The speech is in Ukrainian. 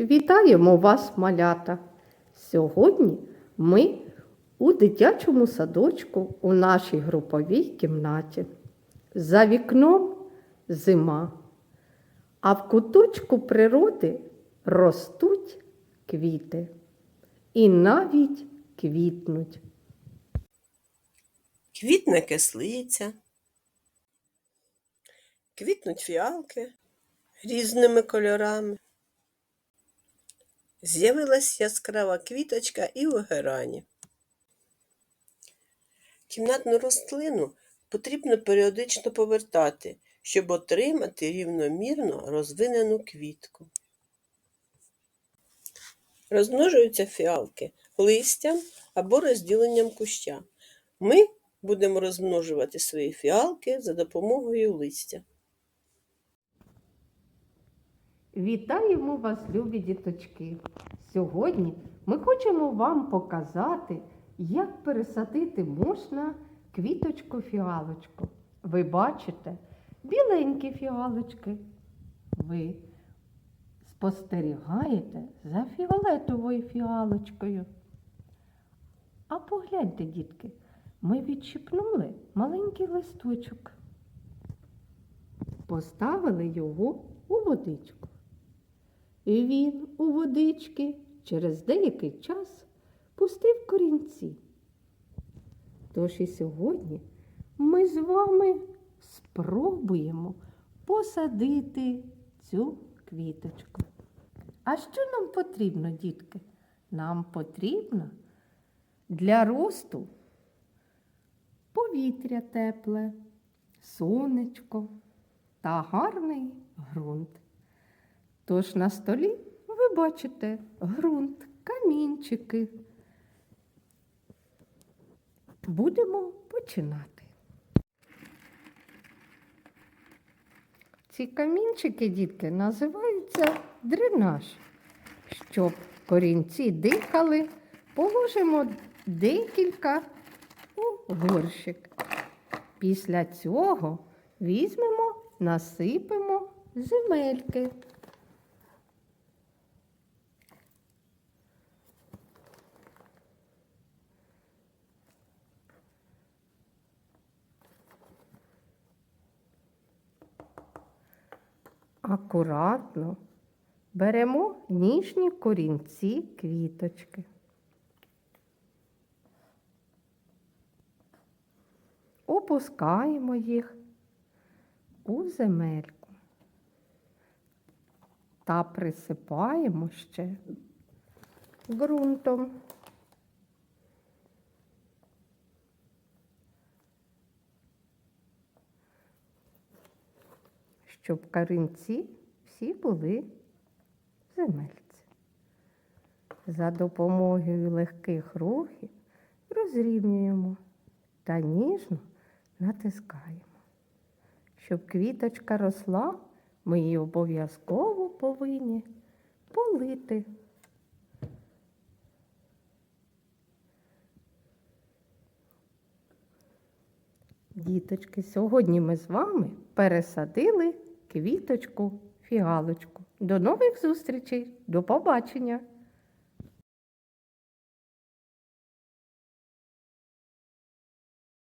Вітаємо вас, малята! Сьогодні ми у дитячому садочку у нашій груповій кімнаті. За вікном зима, а в куточку природи ростуть квіти і навіть квітнуть. Квітне кислиця, квітнуть фіалки різними кольорами. З'явилась яскрава квіточка і у герані. Кімнатну рослину потрібно періодично повертати, щоб отримати рівномірно розвинену квітку. Розмножуються фіалки листям або розділенням куща. Ми будемо розмножувати свої фіалки за допомогою листя. Вітаємо вас, любі діточки! Сьогодні ми хочемо вам показати, як пересадити можна квіточку фіалочку. Ви бачите біленькі фіалочки. Ви спостерігаєте за фіолетовою фіалочкою. А погляньте, дітки, ми відчіпнули маленький листочок. Поставили його у водичку. І він у водички через деякий час пустив корінці. Тож і сьогодні ми з вами спробуємо посадити цю квіточку. А що нам потрібно, дітки? Нам потрібно для росту повітря тепле, сонечко та гарний ґрунт. Тож на столі ви бачите ґрунт, камінчики. Будемо починати. Ці камінчики, дітки, називаються дренаж. Щоб корінці дихали, положимо декілька у горщик. Після цього візьмемо, насипемо земельки. Акуратно беремо ніжні корінці квіточки. Опускаємо їх у земельку та присипаємо ще ґрунтом. Щоб корінці всі були в земельці. За допомогою легких рухів розрівнюємо та ніжно натискаємо. Щоб квіточка росла, ми її обов'язково повинні полити. Діточки, сьогодні ми з вами пересадили квіточку фігалочку. До нових зустрічей, до побачення!